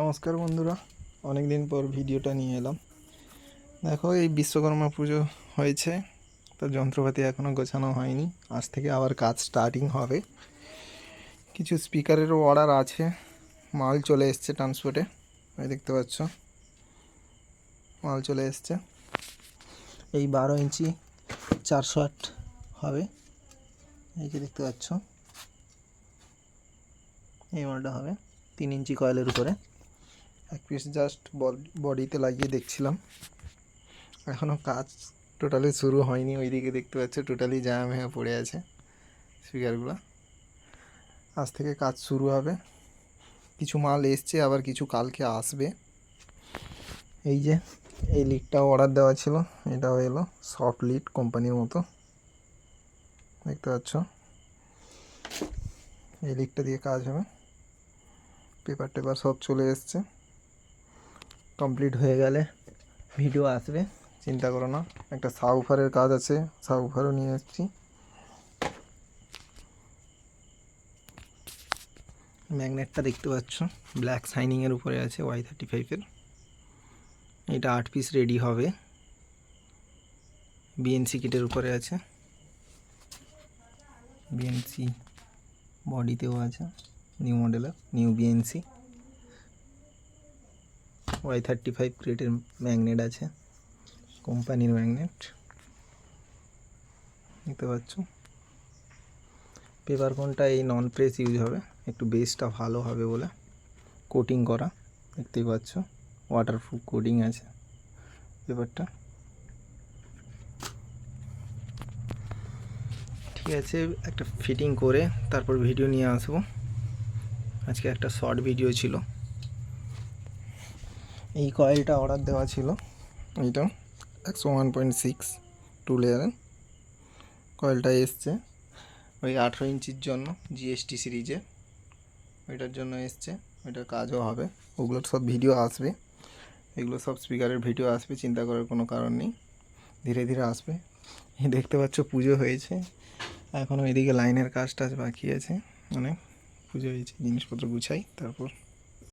নমস্কার বন্ধুরা অনেক দিন পর ভিডিওটা নিয়ে এলাম। দেখো, এই বিশ্বকর্মা পুজো হয়েছে, তো যন্ত্রপাতি এখনও গোছানো হয়নি। আজ থেকে আবার কাজ স্টার্টিং হবে। কিছু স্পিকারেরও অর্ডার আছে, মাল চলে এসছে ট্রান্সপোর্টে ওই দেখতে পাচ্ছ। মাল চলে এসছে। এই বারো ইঞ্চি চারশো আট হবে, এই যে দেখতে পাচ্ছ। এই মালটা হবে, তিন ইঞ্চি কয়েলের উপরে। এক পিস জাস্ট বডিতে লাগিয়ে দেখছিলাম। এখনও কাজ টোটালি শুরু হয়নি, ওইদিকে দেখতে পাচ্ছ টোটালি জ্যাম হয়ে পড়ে আছে স্পিকারগুলো আজ থেকে কাজ শুরু হবে। কিছু মাল এসছে, আবার কিছু কালকে আসবে। এই যে, এই লিডটাও অর্ডার দেওয়া ছিল, এটাও এলো সফট লিড কোম্পানির মতো। দেখতে পাচ্ছ? এই লিডটা দিয়ে কাজ হবে। পেপার টেপার সব চলে এসছে। কমপ্লিট হয়ে গেলে ভিডিও আসবে। চিন্তা করো না, একটা সাউফারের কাজ আছে সাউফারও নিয়ে এসেছি। ম্যাগনেটটা দেখতে পাচ্ছ ব্ল্যাক শাইনিংয়ের উপরে আছে ওয়াই থার্টি ফাইভের এটা আট পিস রেডি হবে। বিএনসি কিটের উপরে আছে। বিএনসি বডিতেও আছে নিউ মডেলের new BNC Y thirty five গ্রেডের ম্যাগনেট আছে, কোম্পানির ম্যাগনেট। দেখতে পাচ্ছ? পেপার কোনটা এই নন প্রেস ইউজ হবে? একটু বেসটা ভালো হবে বলে কোটিং করা। দেখতেই পাচ্ছ? ওয়াটারপ্রুফ কোটিং আছে পেপারটা। ঠিক আছে, একটা ফিটিং করে তারপর ভিডিও নিয়ে আসব। আজকে একটা শর্ট ভিডিও ছিল। এই কয়েলটা অর্ডার দেওয়া ছিল। এইটা একশো ওয়ান পয়েন্ট সিক্স টু লেয়ারের কয়েলটা এসছে ওই আঠেরো ইঞ্চির জন্য জিএসটি সিরিজে ওইটার জন্য এসছে, ওইটার কাজও হবে। ওগুলোর সব ভিডিও আসবে। এগুলো সব স্পিকারের ভিডিও আসবে, চিন্তা করার কোনো কারণ নেই। ধীরে ধীরে আসবে। দেখতে পাচ্ছ পুজো হয়েছে। এখনও এদিকে লাইনের কাজ টাজ বাকি আছে। মানে পুজো হয়েছে, জিনিসপত্র গুছাই, তারপর